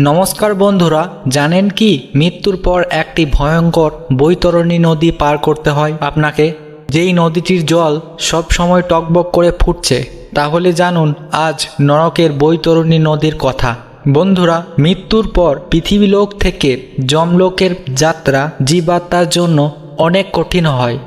নমস্কার বন্ধুরা, জানেন কি? মৃত্যুর পর একটি ভয়ঙ্কর বৈতরণী নদী পার করতে হয় আপনাকে। যেই নদীটির জল সব সময় টকবক করে ফুটছে। তাহলে জানুন, আজ নরকের বৈতরণী নদীর কথা। বন্ধুরা, মৃত্যুর পর পৃথিবীলোক থেকে যমলোকের যাত্রা জীবাত্মার জন্য অনেক কঠিন হয়।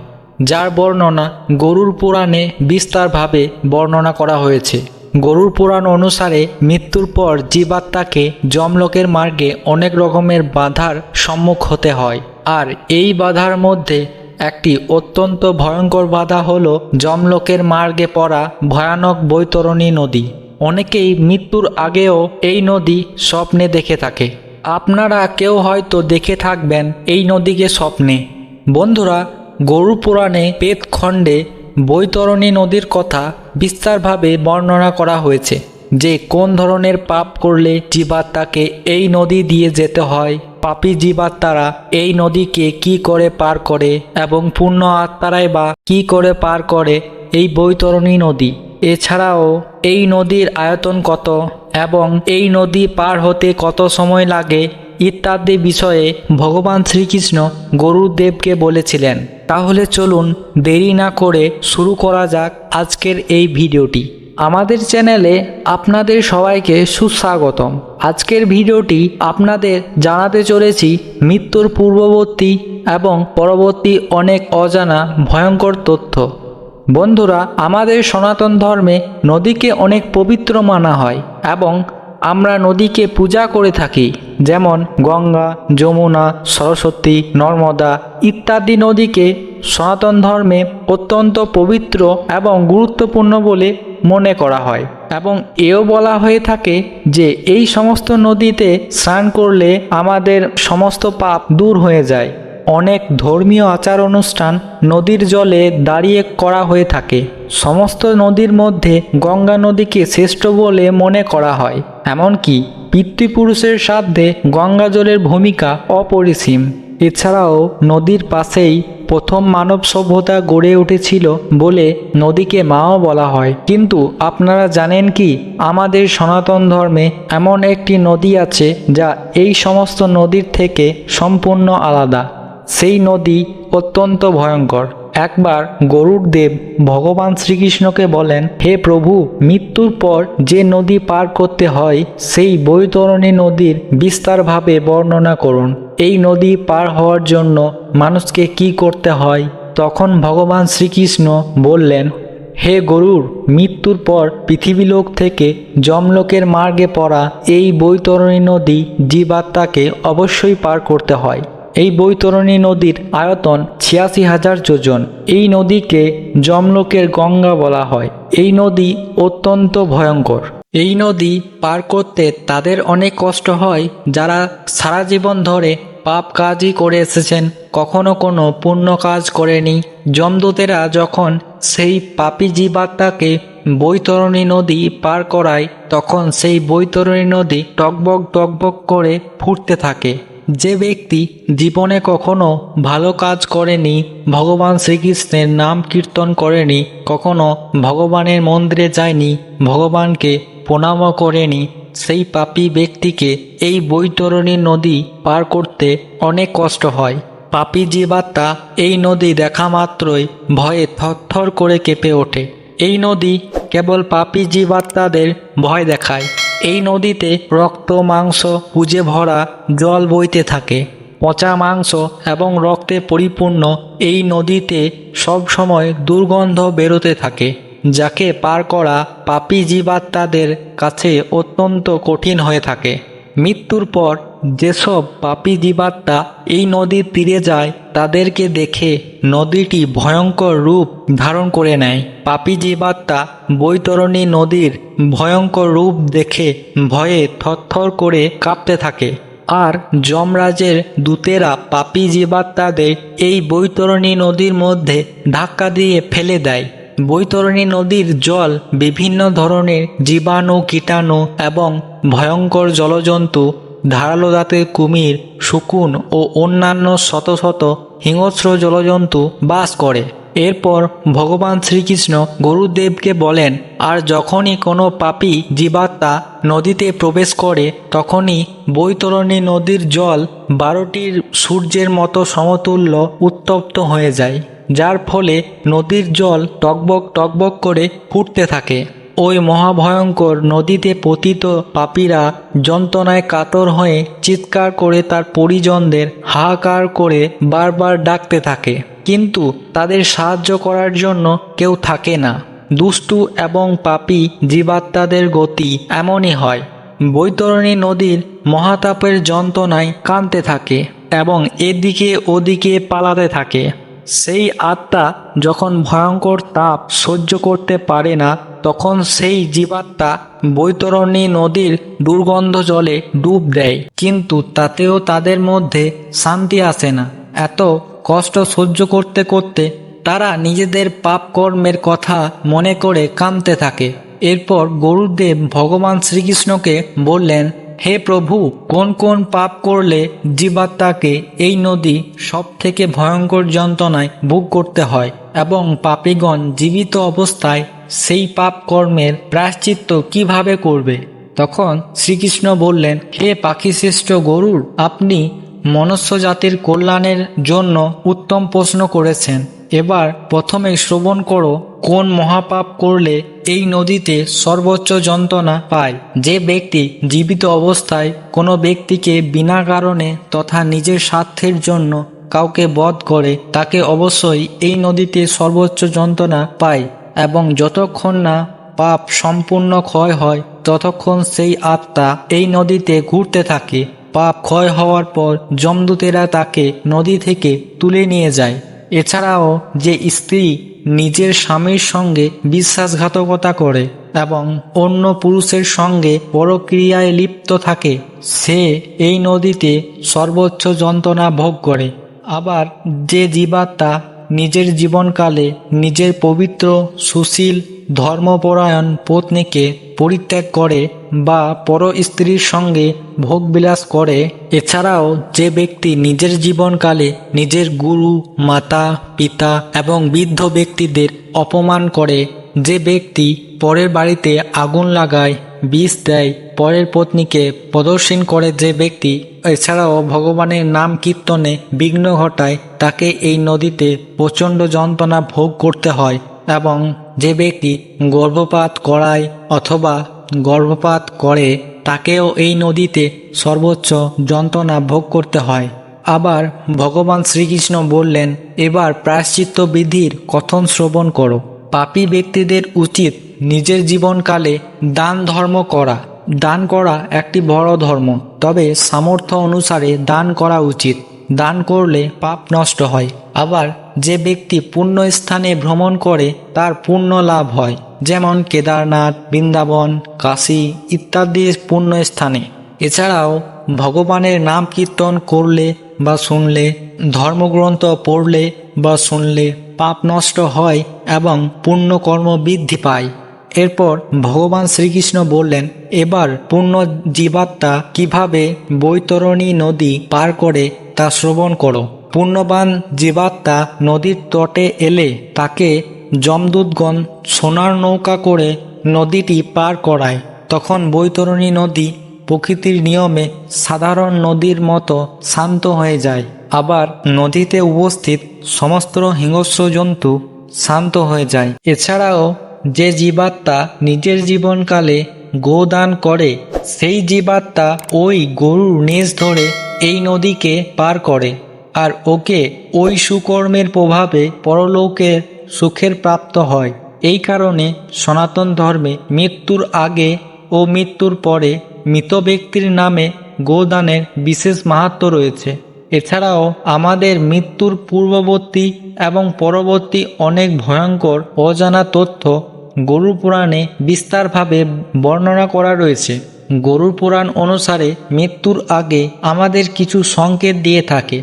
যার বর্ণনা গরুর পুরাণে বিস্তারভাবে বর্ণনা করা হয়েছে। গরুর পুরাণ অনুসারে মৃত্যুর পর জীবাত্মাকে যমলোকের মার্গে অনেক রকমের বাধার সম্মুখ হতে হয়। আর এই বাধার মধ্যে একটি অত্যন্ত ভয়ঙ্কর বাধা হল যমলোকের মার্গে পড়া ভয়ানক বৈতরণী নদী। অনেকেই মৃত্যুর আগেও এই নদী স্বপ্নে দেখে থাকে। আপনারা কেউ হয়তো দেখে থাকবেন এই নদীকে স্বপ্নে। বন্ধুরা গরু পুরাণে পেট খণ্ডে বৈতরণী নদীর কথা বিস্তারভাবে বর্ণনা করা হয়েছে যে কোন ধরনের পাপ করলে জীবাত্মাকে এই নদী দিয়ে যেতে হয়, পাপী জীবাত্মারা এই নদীকে কি করে পার করে এবং পূর্ণ আত্মারাই বা কি করে পার করে এই বৈতরণী নদী। এছাড়াও, এই নদীর আয়তন কত এবং এই নদী পার হতে কত সময় লাগে ইত্যাদি বিষয়ে ভগবান শ্রীকৃষ্ণ গরুদেবকে বলেছিলেন। তাহলে চলুন দেরি না করে শুরু করা যাক আজকের এই ভিডিওটি। আমাদের চ্যানেলে আপনাদের সবাইকে সুস্বাগতম। আজকের ভিডিওটি আপনাদের জানাতে চলেছি মৃত্যুর পূর্ববর্তী এবং পরবর্তী অনেক অজানা ভয়ঙ্কর তথ্য। বন্ধুরা, আমাদের সনাতন ধর্মে নদীকে অনেক পবিত্র মানা হয় এবং আমরা নদীকে পূজা করে থাকি, যেমন গঙ্গা, যমুনা, সরস্বতী, নর্মদা ইত্যাদি নদীকে সনাতন ধর্মে অত্যন্ত পবিত্র এবং গুরুত্বপূর্ণ বলে মনে করা হয়। এবং এও বলা হয়ে থাকে যে এই সমস্ত নদীতে স্নান করলে আমাদের সমস্ত পাপ দূর হয়ে যায়। অনেক ধর্মীয় আচার অনুষ্ঠান নদীর জলে দাঁড়িয়ে করা হয়ে থাকে। সমস্ত নদীর মধ্যে গঙ্গা নদীকে শ্রেষ্ঠ বলে মনে করা হয়। এমনকি পিতৃপুরুষের সাধ্যে গঙ্গা জলের ভূমিকা অপরিসীম। এছাড়াও নদীর পাশেই প্রথম মানব সভ্যতা গড়ে উঠেছিল বলে নদীকে মাও বলা হয়। কিন্তু আপনারা জানেন কি, আমাদের সনাতন ধর্মে এমন একটি নদী আছে যা এই সমস্ত নদীর থেকে সম্পূর্ণ আলাদা। সেই নদী অত্যন্ত ভয়ঙ্কর। একবার গরুর দেব ভগবান শ্রীকৃষ্ণকে বলেন, হে প্রভু, মৃত্যুর পর যে নদী পার করতে হয়, সেই বৈতরণী নদীর বিস্তারভাবে বর্ণনা করুন। এই নদী পার হওয়ার জন্য মানুষকে কি করতে হয়? তখন ভগবান শ্রীকৃষ্ণ বললেন, হে গরুর, মৃত্যুর পর পৃথিবীলোক থেকে যমলোকের মার্গে পড়া এই বৈতরণী নদী জীবাত্মাকে অবশ্যই পার করতে হয়। এই বৈতরণী নদীর আয়তন ছিয়াশি হাজার যোজন। এই নদীকে যমলোকের গঙ্গা বলা হয়। এই নদী অত্যন্ত ভয়ঙ্কর। এই নদী পার করতে তাদের অনেক কষ্ট হয়, যারা সারা জীবন ধরে পাপ কাজই করে এসেছেন, কখনো কোনো পুণ্য কাজ করেনি। যমদূতেরা যখন সেই পাপী জীবাত্মাকে বৈতরণী নদী পার করায়, তখন সেই বৈতরণী নদী টকবক টকবক করে ফুটতে থাকে। যে ব্যক্তি জীবনে কখনো ভালো কাজ করেনি, ভগবান শ্রীকৃষ্ণের নাম কীর্তন করেনি, কখনো ভগবানের মন্দিরে যায়নি, ভগবানকে প্রণামও করেনি, সেই পাপী ব্যক্তিকে এই বৈতরণী নদী পার করতে অনেক কষ্ট হয়। পাপী জীবাত্মা এই নদী দেখা মাত্রই ভয়ে থরথর করে কেঁপে ওঠে। এই নদী কেবল পাপী জীবাত্মাদের ভয় দেখায়। এই নদীতে রক্ত, মাংস, পুজে ভরা জল বইতে থাকে। পচা মাংস এবং রক্তে পরিপূর্ণ এই নদীতে সবসময় দুর্গন্ধ বেরোতে থাকে, যাকে পার করা পাপি জীবাত্মাদের কাছে অত্যন্ত কঠিন হয়ে থাকে। মৃত্যুর পর যেসব পাপী জীবাত্মা এই নদীর তীরে যায়, তাদেরকে দেখে নদীটি ভয়ঙ্কর রূপ ধারণ করে নেয়। পাপী জীবাত্মা বৈতরণী নদীর ভয়ঙ্কর রূপ দেখে ভয়ে থরথর করে কাঁপতে থাকে। আর যমরাজের দূতেরা পাপী জীবাত্মাদের এই বৈতরণী নদীর মধ্যে ধাক্কা দিয়ে ফেলে দেয়। বৈতরণী নদীর জল বিভিন্ন ধরনের জীবাণু, কীটাণু এবং ভয়ঙ্কর জলজন্তু ধারালো দাঁতের কুমির, শকুন ও অন্যান্য শত শত হিংস্র জলজন্তু বাস করে। এরপর ভগবান শ্রীকৃষ্ণ গরুদেবকে বলেন, আর যখনই কোনো পাপী জীবাত্মা নদীতে প্রবেশ করে, তখনই বৈতরণী নদীর জল বারোটির সূর্যের মতো সমতুল্য উত্তপ্ত হয়ে যায়, যার ফলে নদীর জল টকবক টকবক করে ফুটতে থাকে। ওই মহাভয়ঙ্কর নদীতে পতিত পাপীরা যন্ত্রণায় কাতর হয়ে চিৎকার করে তার পরিজনদের হাহাকার করে বারবার ডাকতে থাকে। কিন্তু তাদের সাহায্য করার জন্য কেউ থাকে না। দুষ্টু এবং পাপী জীবাত্মাদের গতি এমনই হয়। বৈতরণী নদীর মহাতাপের যন্ত্রণায় কাঁদতে থাকে এবং এদিকে ওদিকে পালাতে থাকে। সেই আত্মা যখন ভয়ঙ্কর তাপ সহ্য করতে পারে না তখন সেই জীবাত্মা বৈতরণী নদীর দুর্গন্ধ জলে ডুব দেয়। কিন্তু তাতেও তাদের মধ্যে শান্তি আসে না। এত কষ্ট সহ্য করতে করতে তারা নিজেদের পাপ কর্মের কথা মনে করে কাঁদতে থাকে। এরপর গরুদেব ভগবান শ্রীকৃষ্ণকে বললেন, হে প্রভু, কোন কোন পাপ করলে জীবাত্মাকে এই নদী সব থেকে ভয়ঙ্কর যন্ত্রণায় ভোগ করতে হয় এবং পাপীগণ জীবিত অবস্থায় সেই পাপ কর্মের প্রায়শ্চিত্ত কীভাবে করবে? তখন শ্রীকৃষ্ণ বললেন, হে পাখিশ্রেষ্ঠ গরুর, আপনি মনুষ্য জাতির কল্যাণের জন্য উত্তম প্রশ্ন করেছেন। এবার প্রথমে শ্রবণ করো, কোন মহাপাপ করলে এই নদীতে সর্বোচ্চ যন্ত্রণা পায়? যে ব্যক্তি জীবিত অবস্থায় কোনো ব্যক্তিকে বিনা কারণে তথা নিজের স্বার্থের জন্য কাউকে বধ করে, তাকে অবশ্যই এই নদীতে সর্বোচ্চ যন্ত্রণা পায়। এবং যতক্ষণ না পাপ সম্পূর্ণ ক্ষয় হয়, ততক্ষণ সেই আত্মা এই নদীতে ঘুরতে থাকে। পাপ ক্ষয় হওয়ার পর যমদূতেরা তাকে নদী থেকে তুলে নিয়ে যায়। এছাড়াও যে স্ত্রী নিজের স্বামীর সঙ্গে বিশ্বাসঘাতকতা করে এবং অন্য পুরুষের সঙ্গে পরক্রিয়ায় লিপ্ত থাকে, সে এই নদীতে সর্বোচ্চ যন্ত্রণা ভোগ করে। আবার যে জীবাত্মা নিজের জীবনকালে নিজের পবিত্র, সুশীল, ধর্মপরায়ণ পত্নীকে পরিত্যাগ করে বা পর স্ত্রীর সঙ্গে ভোগবিলাস করে। এছাড়াও যে ব্যক্তি নিজের জীবনকালে নিজের গুরু, মাতা, পিতা এবং বৃদ্ধ ব্যক্তিদের অপমান করে, যে ব্যক্তি পরের বাড়িতে আগুন লাগায়, বিষ দেয় পরের পত্নীকে প্রদর্শন করে যে ব্যক্তি, এছাড়াও ভগবানের নাম কীর্তনে বিঘ্ন ঘটায়, তাকে এই নদীতে প্রচণ্ড যন্ত্রণা ভোগ করতে হয় এবং যে ব্যক্তি গর্ভপাত করায় অথবা গর্ভপাত করে, তাকেও এই নদীতে সর্বোচ্চ যন্ত্রণা ভোগ করতে হয়। আবার ভগবান শ্রীকৃষ্ণ বললেন, এবার প্রায়শ্চিত্ত বিধির কথন শ্রবণ করো। পাপী ব্যক্তিদের উচিত নিজের জীবনকালে দান ধর্ম করা। দান করা একটি বড় ধর্ম, তবে সামর্থ্য অনুসারে দান করা উচিত। দান করলে পাপ নষ্ট হয়। আবার যে ব্যক্তি পুণ্য স্থানে ভ্রমণ করে, তার পুণ্য লাভ হয়, যেমন কেদারনাথ, বৃন্দাবন, কাশী ইত্যাদি পুণ্য স্থানে। এছাড়াও ভগবানের নাম কীর্তন করলে বা শুনলে, ধর্মগ্রন্থ পড়লে বা শুনলে পাপ নষ্ট হয় এবং পুণ্যকর্ম বৃদ্ধি পায়। এরপর ভগবান শ্রীকৃষ্ণ বললেন, এবার পূর্ণ জীবাত্মা কীভাবে বৈতরণী নদী পার করে তা শ্রবণ করো? পূর্ণবান জীবাত্মা নদীর তটে এলে তাকে যমদূতগণ সোনার নৌকা করে নদীটি পার করায়। তখন বৈতরণী নদী প্রকৃতির নিয়মে সাধারণ নদীর মতো শান্ত হয়ে যায়। আবার নদীতে উপস্থিত সমস্ত হিংস্র জন্তু শান্ত হয়ে যায়। এছাড়াও যে জীবাত্মা নিজের জীবনকালে গোদান করে, সেই জীবাত্মা ওই গরুর নেজ ধরে এই নদীকে পার করে আর ওকে ওই সুকর্মের প্রভাবে পরলোকের সুখের প্রাপ্ত হয়। এই কারণে সনাতন ধর্মে মৃত্যুর আগে ও মৃত্যুর পরে মৃত ব্যক্তির নামে গোদানের বিশেষ মাহাত্ম রয়েছে। এছাড়াও আমাদের মৃত্যুর পূর্ববর্তী এবং পরবর্তী অনেক ভয়ঙ্কর, অজানা তথ্য গরুর পুরাণে বিস্তারভাবে বর্ণনা করা রয়েছে। গরুর পুরাণ অনুসারে মৃত্যুর আগে আমাদের কিছু সংকেত দিয়ে থাকে।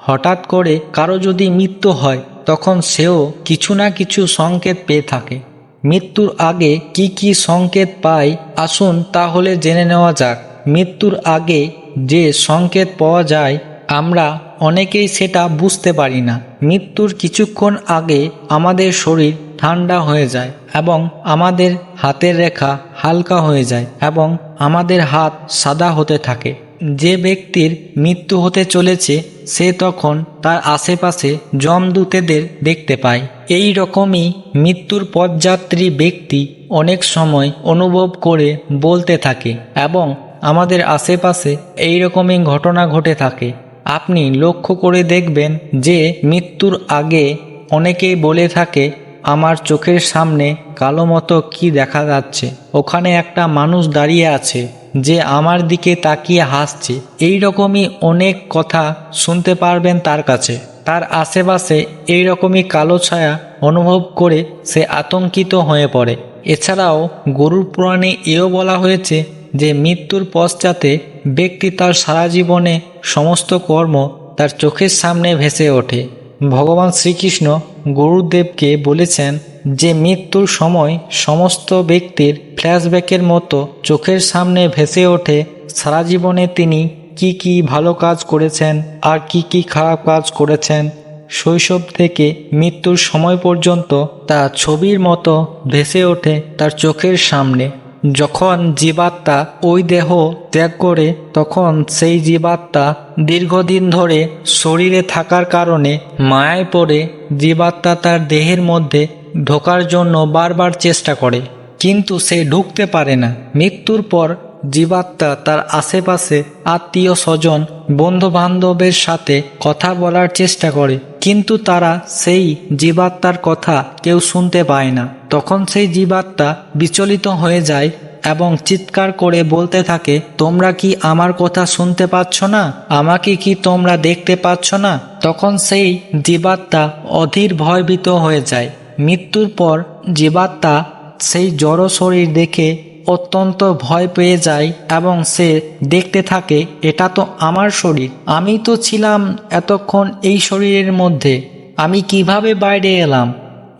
হঠাৎ করে কারও যদি মৃত্যু হয়, তখন সেও কিছু না কিছু সংকেত পেয়ে থাকে। মৃত্যুর আগে কি কি সংকেত পায় আসুন তাহলে জেনে নেওয়া যাক। মৃত্যুর আগে যে সংকেত পাওয়া যায়, আমরা অনেকেই সেটা বুঝতে পারি না। মৃত্যুর কিছুক্ষণ আগে আমাদের শরীর ঠান্ডা হয়ে যায়। এবং আমাদের হাতের রেখা হালকা হয়ে যায় এবং আমাদের হাত সাদা হতে থাকে। যে ব্যক্তির মৃত্যু হতে চলেছে, সে তখন তার আশেপাশে জমদূতেদের দেখতে পায়। এই রকমই মৃত্যুর পথযাত্রী ব্যক্তি অনেক সময় অনুভব করে বলতে থাকে এবং আমাদের আশেপাশে এই রকমই ঘটনা ঘটে থাকে। আপনি লক্ষ্য করে দেখবেন যে মৃত্যুর আগে অনেকেই বলে থাকে আমার চোখের সামনে কালো মতো কি দেখা যাচ্ছে? ওখানে একটা মানুষ দাঁড়িয়ে আছে, যে আমার দিকে তাকিয়ে হাসছে। এই রকমই অনেক কথা শুনতে পারবেন তার কাছে। তার আশেপাশে এই রকমই কালো ছায়া অনুভব করে সে আতঙ্কিত হয়ে পড়ে। এছাড়াও গরুর পুরাণে এও বলা হয়েছে যে মৃত্যুর পশ্চাতে ব্যক্তি তার সারা জীবনে সমস্ত কর্ম তার চোখের সামনে ভেসে ওঠে। ভগবান শ্রীকৃষ্ণ গুরুদেবকে বলেছেন যে মৃত্যুর সময় সমস্ত ব্যক্তির ফ্ল্যাশব্যাকের মতো চোখের সামনে ভেসে ওঠে, সারা জীবনে তিনি কি কি ভালো কাজ করেছেন আর কি কি খারাপ কাজ করেছেন। শৈশব থেকে মৃত্যুর সময় পর্যন্ত তা ছবির মতো ভেসে ওঠে তার চোখের সামনে। যখন জীবাত্মা ওই দেহ ত্যাগ করে, তখন সেই জীবাত্মা দীর্ঘদিন ধরে শরীরে থাকার কারণে মায়ায় পড়ে জীবাত্মা তার দেহের মধ্যে ঢোকার জন্য বারবার চেষ্টা করে। কিন্তু সে ঢুকতে পারে না। মৃত্যুর পর জীবাত্মা তার আশেপাশে আত্মীয় স্বজন বন্ধু বান্ধবের সাথে কথা বলার চেষ্টা করে। কিন্তু তারা সেই জীবাত্মার কথা কেউ শুনতে পায় না। তখন সেই জীবাত্মা বিচলিত হয়ে যায় এবং চিৎকার করে বলতে থাকে, তোমরা কি আমার কথা শুনতে পাচ্ছ না? আমাকে কি তোমরা দেখতে পাচ্ছ না? তখন সেই জীবাত্মা অধীর ভয়ভীত হয়ে যায়। মৃত্যুর পর জীবাত্মা সেই জড় শরীর দেখে অত্যন্ত ভয় পেয়ে যায় এবং সে দেখতে থাকে, এটা তো আমার শরীর, আমি তো ছিলাম এতক্ষণ এই শরীরের মধ্যে, আমি কীভাবে বাইরে এলাম?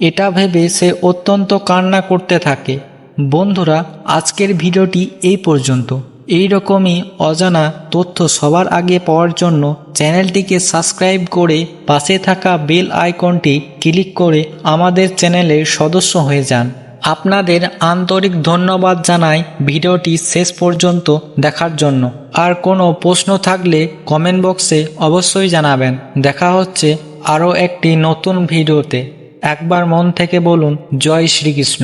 এটা ভেবে সে অত্যন্ত কান্না করতে থাকে। বন্ধুরা, আজকের ভিডিওটি এই পর্যন্ত। এই রকমই অজানা তথ্য সবার আগে পাওয়ার জন্য চ্যানেলটিকে সাবস্ক্রাইব করে পাশে থাকা বেল আইকনটি ক্লিক করে আমাদের চ্যানেলের সদস্য হয়ে যান। আপনাদের আন্তরিক ধন্যবাদ জানাই ভিডিওটি শেষ পর্যন্ত দেখার জন্য। আর কোনো প্রশ্ন থাকলে কমেন্ট বক্সে অবশ্যই জানাবেন। দেখা হচ্ছে আরও একটি নতুন ভিডিওতে। একবার মন থেকে বলুন জয় শ্রীকৃষ্ণ।